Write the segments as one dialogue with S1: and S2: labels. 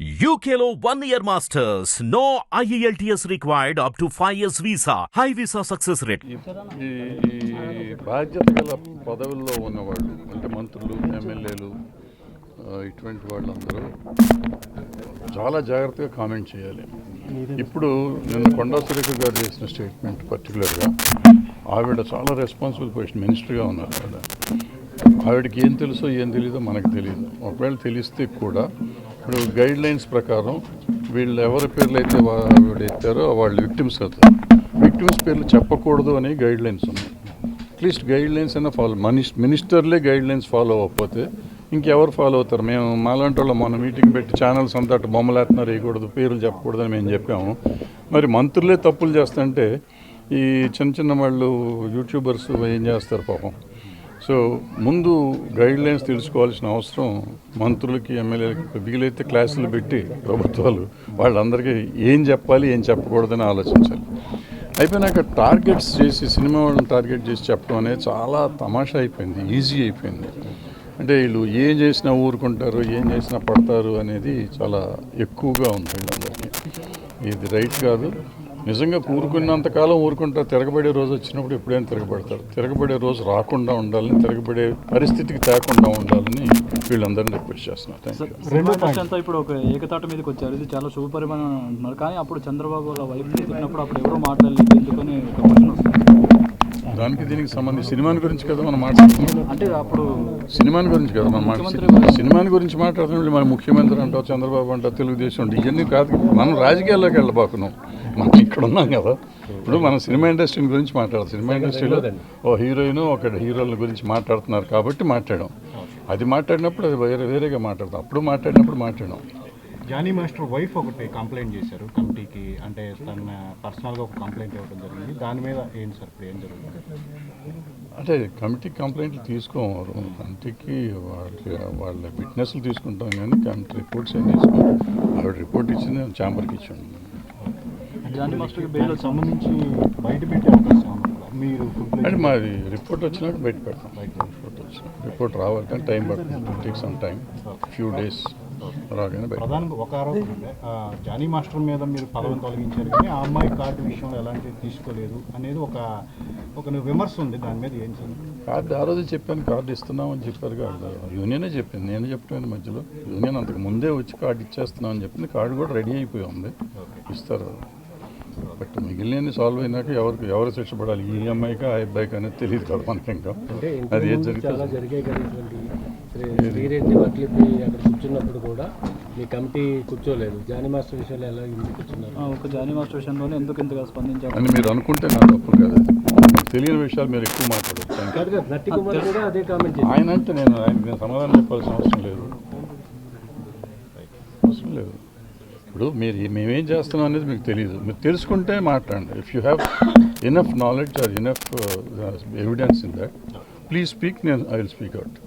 S1: యూకేలో one year masters no IELTS required up to five years visa high visa success rate
S2: ఈ బాధ్యత గల పదవుల్లో ఉన్నవాళ్ళు అంటే మంత్రులు ఎమ్మెల్యేలు ఇటువంటి వాళ్ళందరూ చాలా జాగ్రత్తగా కామెంట్ చేయాలి. ఇప్పుడు నిన్న కొండా సురేఖ గారు చేసిన స్టేట్మెంట్ పర్టికులర్గా ఆవిడ చాలా రెస్పాన్సిబుల్ పొజిషన్ మినిస్టర్గా ఉన్నారు ఆవిడ. ఆవిడకి ఏం తెలుసో ఏం తెలియదో మనకు తెలియదు. ఒకవేళ తెలిస్తే కూడా ఇప్పుడు గైడ్ లైన్స్ ప్రకారం వీళ్ళు ఎవరి పేర్లు అయితే వాళ్ళు ఎత్తారో వాళ్ళు విక్టిమ్స్ అవుతారు. విక్టిమ్స్ పేర్లు చెప్పకూడదు అని గైడ్ లైన్స్ ఉన్నాయి. అట్లీస్ట్ గైడ్ లైన్స్ అయినా ఫాలో మనిష్ మినిస్టర్లే గైడ్ లైన్స్ ఫాలో అవ్వకపోతే ఇంకెవరు ఫాలో అవుతారు? మేము మాలాంటి వాళ్ళు మొన్న మీటింగ్ పెట్టి ఛానల్స్ అంతా అటు బొమ్మలేస్తున్నారు వేయకూడదు పేర్లు చెప్పకూడదని మేము చెప్పాము. మరి మంత్రులే తప్పులు చేస్తుంటే ఈ చిన్న చిన్న వాళ్ళు యూట్యూబర్స్ ఏం చేస్తారు పాపం? సో ముందు గైడ్ లైన్స్ తెలుసుకోవాల్సిన అవసరం మంత్రులకి ఎమ్మెల్యేలకి వీలైతే క్లాసులు పెట్టి ప్రభుత్వాలు వాళ్ళందరికీ ఏం చెప్పాలి ఏం చెప్పకూడదని ఆలోచించాలి. అయిపోయినాక టార్గెట్స్ చేసి సినిమా వాళ్ళని టార్గెట్ చేసి చెప్పడం అనేది చాలా తమాషా అయిపోయింది ఈజీ అయిపోయింది. అంటే వీళ్ళు ఏం చేసినా ఊరుకుంటారు ఏం చేసినా పడతారు అనేది చాలా ఎక్కువగా ఉంటుంది అందరికీ. ఇది రైట్ కాదు. నిజంగా ఊరుకున్నంతకాలం ఊరుకుంటారు తిరగబడే రోజు వచ్చినప్పుడు ఎప్పుడైనా తిరగబడతారు. తిరగబడే రోజు రాకుండా ఉండాలని తిరగబడే పరిస్థితికి తేకుండా ఉండాలని వీళ్ళందరినీ రిక్వెస్ట్ చేస్తున్నారు
S3: ఇప్పుడు ఒక ఏకతాట మీదకి వచ్చారు. ఇది చాలా శుభపరిమాణం అంటున్నారు కానీ అప్పుడు చంద్రబాబు వాళ్ళ వైఫ్ తిట్టినప్పుడు అప్పుడు ఎవరో మాట్లాడలేదు. ఎందుకని ఒక
S2: దానికి దీనికి సంబంధించి సినిమాని గురించి కదా మనం మాట్లాడుతున్నాం.
S3: అంటే అప్పుడు
S2: సినిమాని గురించి కదా మనం మాట్లాడుతున్నాం. సినిమాని గురించి మాట్లాడుతున్నాం మన ముఖ్యమంత్రి అంటావు చంద్రబాబు అంటావు తెలుగుదేశం అంటే ఇవన్నీ కాదు. మనం రాజకీయాల్లోకి వెళ్ళబోకున్నాం మనం ఇక్కడ ఉన్నాం కదా. ఇప్పుడు మనం సినిమా ఇండస్ట్రీ గురించి మాట్లాడాలి సినిమా ఇండస్ట్రీలో ఓ హీరోయిన్ ఒక హీరోల గురించి మాట్లాడుతున్నారు కాబట్టి మాట్లాడాం. అది మాట్లాడినప్పుడు అది వేరే వేరేగా మాట్లాడతాం. అప్పుడు మాట్లాడినప్పుడు మాట్లాడాం.
S4: జానీ మాస్టర్ వైఫ్ ఒకటి కంప్లైంట్ చేశారు కమిటీకి. అంటే తన పర్సనల్గా ఒక కంప్లైంట్ ఇవ్వడం జరిగింది. దాని మీద ఏంటి సార్ ఇప్పుడు ఏం జరుగుతుంది?
S2: అంటే కమిటీ కంప్లైంట్లు తీసుకోవాలి కమిటీకి వాళ్ళ వాళ్ళ విట్నెస్లు తీసుకుంటాం కానీ కమిటీ రిపోర్ట్స్ ఏం తీసుకోం. ఆవిడ రిపోర్ట్ ఇచ్చింది ఛాంబర్కి ఇచ్చాను
S3: జానీ మాస్టర్కి బెయిల్
S4: సంబంధించి బయట పెట్టే అవకాశం ఉంది? కదా? మీరు
S2: అంటే మాది రిపోర్ట్ వచ్చినాక బయట పెడతాం. రిపోర్ట్ వచ్చిన. రిపోర్ట్ రావాలి కానీ టైం పడుతుంది. Take some time few days రాగానే బయట
S4: ప్రధానంగా ఒక ఆరోపణ జానీ మాస్టర్ మీద మీరు పదవిని తొలగించారు కానీ ఆ అమ్మాయి కార్డు విషయంలో ఎలాంటివి తీసుకోలేదు అనేది ఒక ఒక విమర్శ ఉంది. దాని మీద ఏం
S2: కార్డు ఆ రోజు చెప్పాను. కార్డు ఇస్తున్నాం అని చెప్పారు. కార్డు యూనియనే చెప్పింది. నేను చెప్పాను మధ్యలో. యూనియన్ అంతకు ముందే వచ్చి కార్డు ఇచ్చేస్తున్నాం అని చెప్పింది. కార్డు కూడా రెడీ అయిపోయి ఉంది. ఇస్తారు. బట్ మిగిలిన సాల్వ్ అయినాక ఎవరికి ఎవరు శిక్ష పడాలి? ఈ అమ్మాయికి ఆ అబ్బాయికి అనేది తెలియదు కదా మనకి ఇంకా.
S5: అంటే
S2: అది ఏం జరిగితే
S5: అక్కడ కూర్చున్నప్పుడు కూడా మీ కమిటీ కూర్చోలేదు. జానీ మాస్టర్ విషయంలో ఎలా కూర్చున్నారు?
S3: ఒక జానీ మాస్టర్ విషయంలోనే ఎందుకు ఇంతగా స్పందించారు?
S2: అని మీరు అనుకుంటే నా తప్పు కాదు. తెలియని విషయాలు మీరు ఎక్కువ మాట్లాడచ్చు. థ్యాంక్ యూ
S5: కాదు కదా నట్టి కుమార్ కూడా అదే కామెంట్ చేశారు.
S2: ఆయన అంటే నేను ఆయన నేను సమాధానం చెప్పాల్సిన అవసరం లేదు. అవసరం లేదు. ఇప్పుడు మీరు మేమేం చేస్తున్నాం అనేది మీకు తెలియదు మీరు తెలుసుకుంటే మాట్లాడండి. If you have enough knowledge or enough evidence in that please speak నేను ఐ విల్ స్పీక్ అవుట్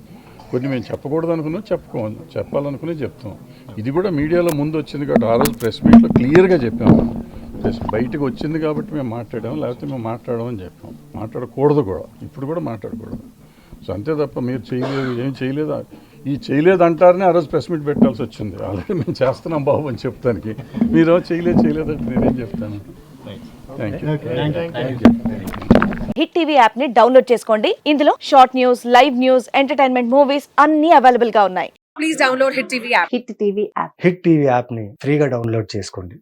S2: కొన్ని మేము చెప్పకూడదు అనుకున్నా చెప్పుకో చెప్పాలనుకునే చెప్తాం. ఇది కూడా మీడియాలో ముందు వచ్చింది కాబట్టి ఆ రోజు ప్రెస్ మీట్లో క్లియర్గా చెప్పాము ప్రెస్ బయటకు వచ్చింది కాబట్టి మేము మాట్లాడాము లేకపోతే మేము మాట్లాడమని చెప్పాం. మాట్లాడకూడదు కూడా. ఇప్పుడు కూడా మాట్లాడకూడదు. సో అంతే తప్ప మీరు చేయలేదు ఏం చేయలేదు. ఈ చేయలేదు అంటారని ఆ రోజు ప్రెస్ మీట్ పెట్టాల్సి వచ్చింది. ఆల్రెడీ మేము చేస్తున్నాం బాబు అని చెప్తానికి. మీరు చేయలేదు చేయలేదు అంటే నేనేం చెప్తాను.
S6: హిట్ టీవీ యాప్ని డౌన్లోడ్ చేసుకోండి. ఇందులో short news live news entertainment movies అన్ని అవైలబుల్గా ఉన్నాయి.
S7: Please download Hit TV app.
S6: Hit TV app.
S8: Hit TV యాప్ని ఫ్రీగా డౌన్లోడ్ చేసుకోండి.